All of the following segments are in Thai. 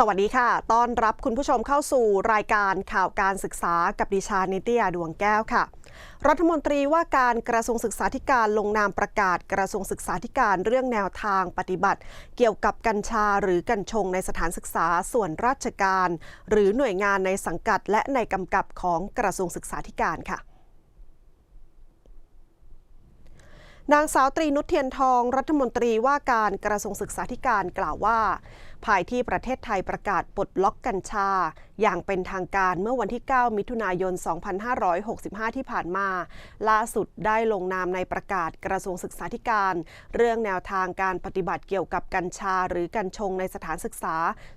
สวัสดีค่ะ ต้อนรับคุณผู้ชมเข้าสู่รายการข่าวการศึกษากับดิฉันนิตยาดวงแก้วค่ะ รัฐมนตรีว่าการกระทรวงศึกษาธิการลงนามประกาศกระทรวงศึกษาธิการเรื่องแนวทางปฏิบัติ เกี่ยวกับกัญชาหรือกัญชงในสถานศึกษาส่วนราชการ หรือหน่วยงานในสังกัดและในกำกับของกระทรวงศึกษาธิการค่ะนางสาวตรีนุชเทียนทองรัฐมนตรีว่าการกระทรวงศึกษาธิการกล่าวว่าภายที่ประเทศไทยประกาศปลดล็อกกัญชา อย่างเป็นทางการเมื่อวันที่ 9 มิถุนายน 2565 ที่ผ่านมา ล่าสุดได้ลงนามในประกาศกระทรวงศึกษาธิการ เรื่องแนวทางการปฏิบัติเกี่ยวกับกัญชา หรือกัญชงในสถานศึกษา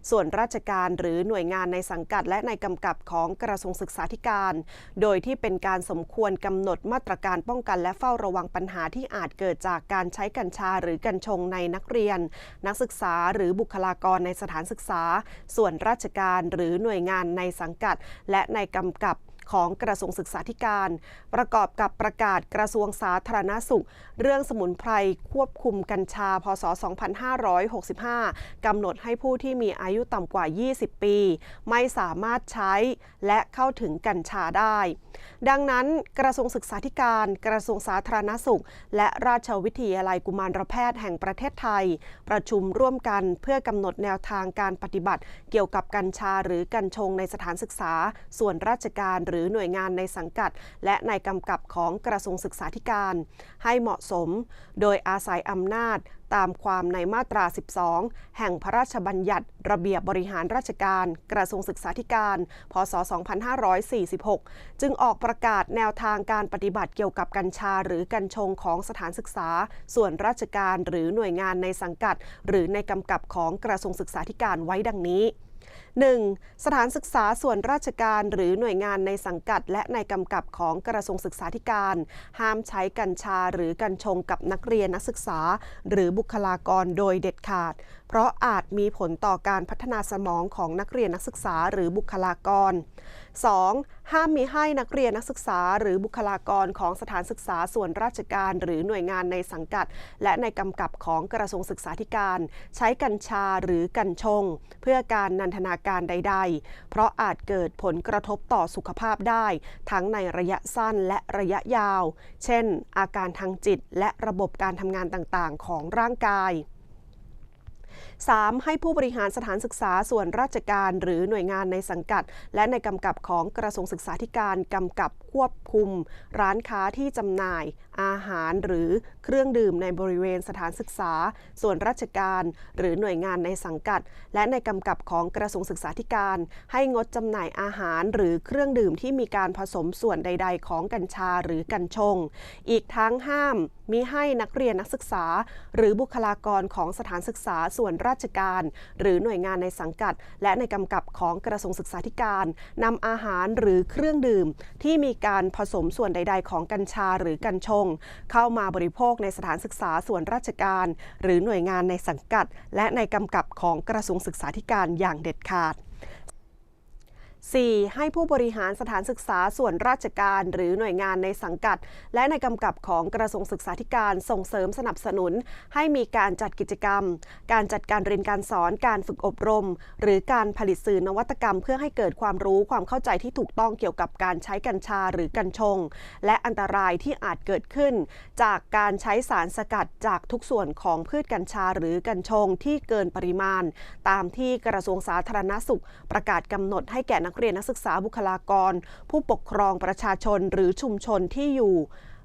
ส่วนราชการหรือหน่วยงานในสังกัด และในกำกับของกระทรวงศึกษาธิการ โดยที่เป็นการสมควรกำหนดมาตรการป้องกันและเฝ้าระวังปัญหาที่อาจเกิดจากการใช้กัญชาหรือกัญชงในนักเรียน นักศึกษาหรือบุคลากรในสถานศึกษา ส่วนราชการหรือหน่วยงานในสังกัด และในกำกับ ของกระทรวงศึกษาธิการ ประกอบกับประกาศกระทรวงสาธารณสุข เรื่องสมุนไพรควบคุมกัญชา พศ 2565 กำหนดให้ผู้ที่มีอายุต่ำกว่า 20 ปี ไม่สามารถใช้และเข้าถึงกัญชาได้ ดังนั้นกระทรวงศึกษาธิการ กระทรวงสาธารณสุข และราชวิทยาลัยกุมารแพทย์แห่งประเทศไทย ประชุมร่วมกันเพื่อกำหนดแนวทางการปฏิบัติ เกี่ยวกับกัญชาหรือกัญชงในสถานศึกษา ส่วนราชการหรือรือหน่วยงานในสังกัด และในกำกับของกระทรวงศึกษาธิการ ให้เหมาะสม โดยอาศัยอำนาจตามความในมาตรา 12 แห่งพระราชบัญญัติ ระเบียบบริหารราชการ กระทรวงศึกษาธิการ พศ 2546 จึงออกประกาศแนวทางการปฏิบัติเกี่ยวกับกัญชาหรือกัญชงของสถานศึกษา ส่วนราชการหรือหน่วยงานในสังกัด หรือในกำกับของกระทรวงศึกษาธิการไว้ดังนี้ 1. สถานศึกษาส่วนราชการหรือหน่วยงานในสังกัด และในกำกับของกระทรวงศึกษาธิการ ห้ามใช้กัญชาหรือกัญชงกับนักเรียนนักศึกษา หรือบุคลากรโดยเด็ดขาด เพราะอาจมีผลต่อการพัฒนาสมองของนักเรียนนักศึกษาหรือบุคลากร 2. ห้ามมีให้นักเรียนนักศึกษา หรือบุคลากรของสถานศึกษาส่วนราชการ หรือหน่วยงานในสังกัด และในกำกับของกระทรวงศึกษาธิการ ใช้กัญชาหรือกัญชง เพื่อการนันทนาการใด ๆ เพราะอาจเกิดผลกระทบต่อสุขภาพได้ ทั้งในระยะสั้นและระยะยาว เช่น อาการทางจิตและระบบการทำงานต่างๆ ของร่างกาย 3. ให้ผู้บริหารสถานศึกษาส่วนราชการหรือหน่วยงานในสังกัด และในกำกับของกระทรวงศึกษาธิการกำกับควบคุม ร้านค้าที่จำหน่ายอาหารหรือเครื่องดื่มในบริเวณสถานศึกษา ส่วนราชการ หรือหน่วยงานในสังกัด และในกำกับของกระทรวงศึกษาธิการ ให้งดจำหน่ายอาหารหรือเครื่องดื่มที่มีการผสมส่วนใด ๆ ของกัญชาหรือกัญชง อีกทั้งห้ามมิให้นักเรียนนักศึกษา หรือบุคลากรของสถานศึกษาส่วนราชการ หรือหน่วยงานในสังกัด และในกำกับของกระทรวงศึกษาธิการนำอาหารหรือเครื่องดื่ม ที่มีการผสมส่วนใด ๆ ของกัญชาหรือกัญชงเข้ามาบริโภคในสถานศึกษาส่วนราชการ หรือหน่วยงานในสังกัด และในกำกับของกระทรวงศึกษาธิการอย่างเด็ดขาด 4. ให้ผู้บริหารสถานศึกษาส่วนราชการหรือหน่วยงานในสังกัด และในกำกับของกระทรวงศึกษาธิการส่งเสริมสนับสนุน ให้มีการจัดกิจกรรม การจัดการเรียนการสอนการฝึกอบรม หรือการผลิตสื่อนวัตกรรม เพื่อให้เกิดความรู้ความเข้าใจที่ถูกต้องเกี่ยวกับการใช้กัญชาหรือกัญชง และอันตรายที่อาจเกิดขึ้น จากการใช้สารสกัดจากทุกส่วนของพืชกัญชาหรือกัญชงที่เกินปริมาณ ตามที่กระทรวงสาธารณสุข ประกาศกำหนดให้แก่นักเรียนนักศึกษาบุคลากร ผู้ปกครองประชาชนหรือชุมชนที่อยู่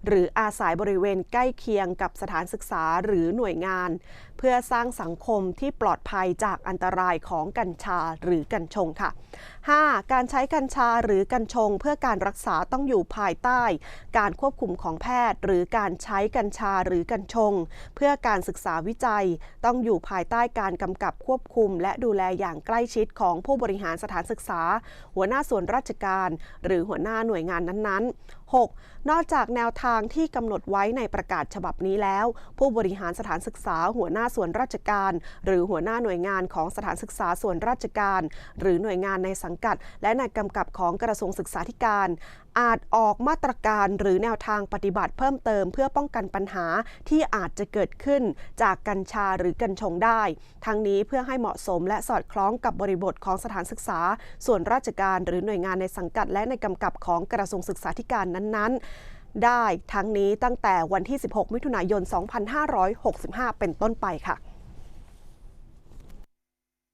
หรืออาศัยบริเวณใกล้เคียงกับสถานศึกษาหรือหน่วยงาน เพื่อสร้างสังคมที่ปลอดภัยจากอันตรายของกัญชาหรือกัญชงค่ะ 5. การใช้กัญชาหรือกัญชง เพื่อการรักษาต้องอยู่ภายใต้ การควบคุมของแพทย์ หรือการใช้กัญชาหรือกัญชง เพื่อการศึกษาวิจัย ต้องอยู่ภายใต้การกำกับควบคุม และดูแลอย่างใกล้ชิดของผู้บริหารสถานศึกษา หัวหน้าส่วนราชการ หรือหัวหน้าหน่วยงานนั้นๆ 6. นอกจากแนวทางที่กำหนดไว้ในประกาศฉบับนี้แล้ว ผู้บริหารสถานศึกษาหัวหน้าส่วนราชการ หรือหัวหน้าหน่วยงานของสถานศึกษาส่วนราชการ หรือหน่วยงานในสังกัด และในกำกับของกระทรวงศึกษาธิการ อาจออกมาตรการหรือแนวทางปฏิบัติเพิ่มเติม เพื่อป้องกันปัญหาที่อาจจะเกิดขึ้นจากกัญชาหรือกัญชงได้ ทั้งนี้เพื่อให้เหมาะสมและสอดคล้องกับบริบทของสถานศึกษา ส่วนราชการหรือหน่วยงานในสังกัด และในกำกับของกระทรวงศึกษาธิการนั้นๆ ได้ทั้งนี้ตั้งแต่วันที่ 16 มิถุนายน 2565 เป็นต้นไปค่ะ